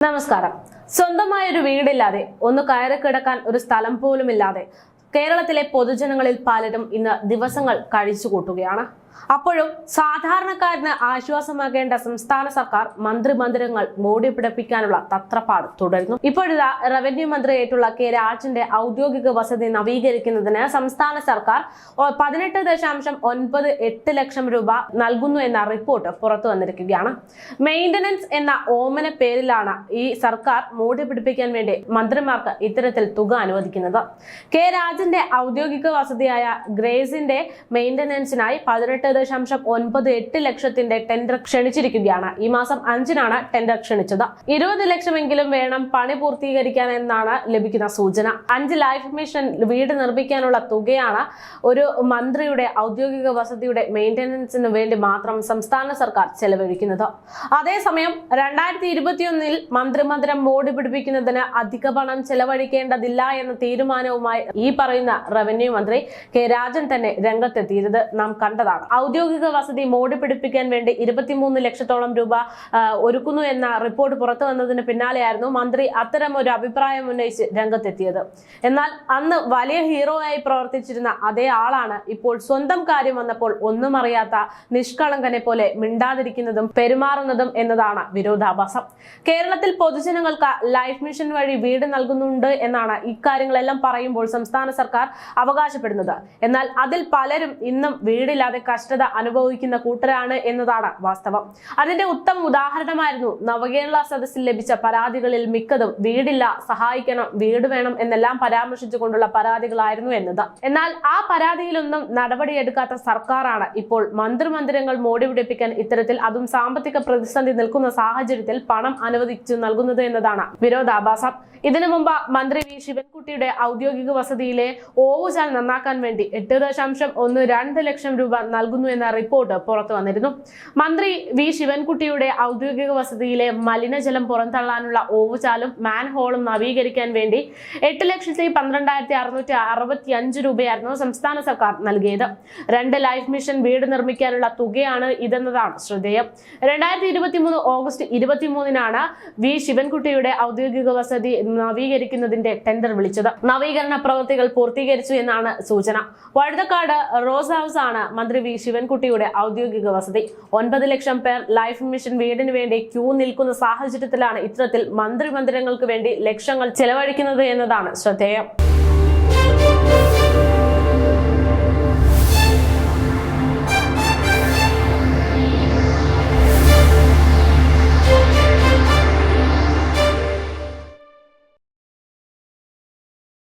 നമസ്കാരം. സ്വന്തമായ ഒരു വീടില്ലാതെ ഒന്ന് കയറി കിടക്കാൻ ഒരു സ്ഥലം പോലുമില്ലാതെ കേരളത്തിലെ പൊതുജനങ്ങളിൽ പലരും ഇന്ന് ദിവസങ്ങൾ കഴിച്ചു കൂട്ടുകയാണ് അപ്പോഴും സാധാരണക്കാരന് ആശ്വാസമാകേണ്ട സംസ്ഥാന സർക്കാർ മന്ത്രിമന്ദിരങ്ങൾ മോടി പിടിപ്പിക്കാനുള്ള തത്രപ്പാട് തുടരുന്നു. ഇപ്പോഴിതാ റവന്യൂ മന്ത്രിയായിട്ടുള്ള കെ രാജന്റെ ഔദ്യോഗിക വസതി നവീകരിക്കുന്നതിന് സംസ്ഥാന സർക്കാർ പതിനെട്ട് ദശാംശം ഒൻപത് എട്ട് ലക്ഷം രൂപ നൽകുന്നു എന്ന റിപ്പോർട്ട് പുറത്തു വന്നിരിക്കുകയാണ്. മെയിന്റനൻസ് എന്ന ഓമന പേരിലാണ് ഈ സർക്കാർ മോടി പിടിപ്പിക്കാൻ വേണ്ടി മന്ത്രിമാർക്ക് ഇത്തരത്തിൽ തുക അനുവദിക്കുന്നത്. കെ രാജന്റെ ഔദ്യോഗിക വസതിയായ ഗ്രേസിന്റെ മെയിന്റനൻസിനായി പതിനെട്ട് ദശാംശം ഒൻപത് എട്ട് ലക്ഷത്തിന്റെ ടെൻഡർ ക്ഷണിച്ചിരിക്കുകയാണ്. ഈ മാസം അഞ്ചിനാണ് ടെൻഡർ ക്ഷണിച്ചത്. ഇരുപത് ലക്ഷമെങ്കിലും വേണം പണി പൂർത്തീകരിക്കാൻ എന്നാണ് ലഭിക്കുന്ന സൂചന. അഞ്ച് ലൈഫ് മിഷൻ വീട് നിർമ്മിക്കാനുള്ള തുകയാണ് ഒരു മന്ത്രിയുടെ ഔദ്യോഗിക വസതിയുടെ മെയിന്റനൻസിന് വേണ്ടി മാത്രം സംസ്ഥാന സർക്കാർ ചെലവഴിക്കുന്നത്. അതേസമയം രണ്ടായിരത്തി ഇരുപത്തിയൊന്നിൽ മന്ത്രിമന്ദിരം മോടി പിടിപ്പിക്കുന്നതിന് അധിക പണം ചെലവഴിക്കേണ്ടതില്ല എന്ന തീരുമാനവുമായി ഈ പറയുന്ന റവന്യൂ മന്ത്രി കെ രാജൻ തന്നെ രംഗത്തെത്തിയത് നാം കണ്ടതാണ്. ഔദ്യോഗിക വസതി മോടി പിടിപ്പിക്കാൻ വേണ്ടി ഇരുപത്തിമൂന്ന് ലക്ഷത്തോളം രൂപ ഒരുക്കുന്നു എന്ന റിപ്പോർട്ട് പുറത്തു വന്നതിന് പിന്നാലെയായിരുന്നു മന്ത്രി അത്തരം ഒരു അഭിപ്രായം ഉന്നയിച്ച് രംഗത്തെത്തിയത്. എന്നാൽ അന്ന് വലിയ ഹീറോ ആയി പ്രവർത്തിച്ചിരുന്ന അതേ ആളാണ് ഇപ്പോൾ സ്വന്തം കാര്യം വന്നപ്പോൾ ഒന്നും അറിയാത്ത നിഷ്കളങ്കനെ പോലെ മിണ്ടാതിരിക്കുന്നതും പെരുമാറുന്നതും എന്നതാണ് വിരോധാഭാസം. കേരളത്തിൽ പൊതുജനങ്ങൾക്ക് ലൈഫ് മിഷൻ വഴി വീട് നൽകുന്നുണ്ട് എന്നാണ് ഇക്കാര്യങ്ങളെല്ലാം പറയുമ്പോൾ സംസ്ഥാന സർക്കാർ അവകാശപ്പെടുന്നത്. എന്നാൽ അതിൽ പലരും ഇന്നും വീടില്ലാതെ കഷ്ടത അനുഭവിക്കുന്ന കൂട്ടരാണ് എന്നതാണ് വാസ്തവം. അതിന്റെ ഉത്തമ ഉദാഹരണമായിരുന്നു നവകേരള സദസ്സിൽ ലഭിച്ച പരാതികളിൽ മിക്കതും വീടില്ല സഹായിക്കണം വീട് വേണം എന്നെല്ലാം പരാമർശിച്ചുകൊണ്ടുള്ള പരാതികളായിരുന്നു എന്നത്. എന്നാൽ ആ പരാതിയിലൊന്നും നടപടിയെടുക്കാത്ത സർക്കാരാണ് ഇപ്പോൾ മന്ത്രിമന്ദിരങ്ങൾ മോടി പിടിപ്പിക്കാൻ ഇത്തരത്തിൽ അതും സാമ്പത്തിക പ്രതിസന്ധി നിൽക്കുന്ന സാഹചര്യത്തിൽ പണം അനുവദിച്ചു നൽകുന്നത് എന്നതാണ് വിരോധാഭാസം. ഇതിനു മുമ്പ് മന്ത്രി വി. ശിവൻകുട്ടിയുടെ ഔദ്യോഗിക വസതിയിലെ ഓവുചാൽ നന്നാക്കാൻ വേണ്ടി എട്ട് ദശാംശം ഒന്ന് രണ്ട് ലക്ഷം രൂപ നൽകുന്നു എന്ന റിപ്പോർട്ട് പുറത്തു വന്നിരുന്നു. മന്ത്രി വി. ശിവൻകുട്ടിയുടെ ഔദ്യോഗിക വസതിയിലെ മലിനജലം പുറന്തള്ളാനുള്ള ഓവുചാലും മാൻഹോളും നവീകരിക്കാൻ വേണ്ടി എട്ട് ലക്ഷത്തി പന്ത്രണ്ടായിരത്തി അറുന്നൂറ്റി അറുപത്തി അഞ്ച് രൂപയായിരുന്നു സംസ്ഥാന സർക്കാർ നൽകിയത്. രണ്ട് ലൈഫ് മിഷൻ വീട് നിർമ്മിക്കാനുള്ള തുകയാണ് ഇതെന്നതാണ് ശ്രദ്ധേയം. രണ്ടായിരത്തി ഇരുപത്തി മൂന്ന് ഓഗസ്റ്റ് ഇരുപത്തിമൂന്നിനാണ് വി. ശിവൻകുട്ടിയുടെ ഔദ്യോഗിക വസതി നവീകരിക്കുന്നതിന്റെ ടെൻഡർ വിളിച്ചത്. നവീകരണ പ്രവൃത്തികൾ പൂർത്തീകരിച്ചു എന്നാണ് സൂചന. വഴുതക്കാട് റോസ് ഹൗസ് ആണ് മന്ത്രി വി. ശിവൻകുട്ടിയുടെ ഔദ്യോഗിക വസതി. ഒൻപത് ലക്ഷം പേർ ലൈഫ് മിഷൻ വീടിന് വേണ്ടി ക്യൂ നിൽക്കുന്ന സാഹചര്യത്തിലാണ് ഇത്തരത്തിൽ മന്ത്രിമന്ദിരങ്ങൾക്ക് വേണ്ടി ലക്ഷങ്ങൾ ചെലവഴിക്കുന്നത് എന്നതാണ് ശ്രദ്ധേയം.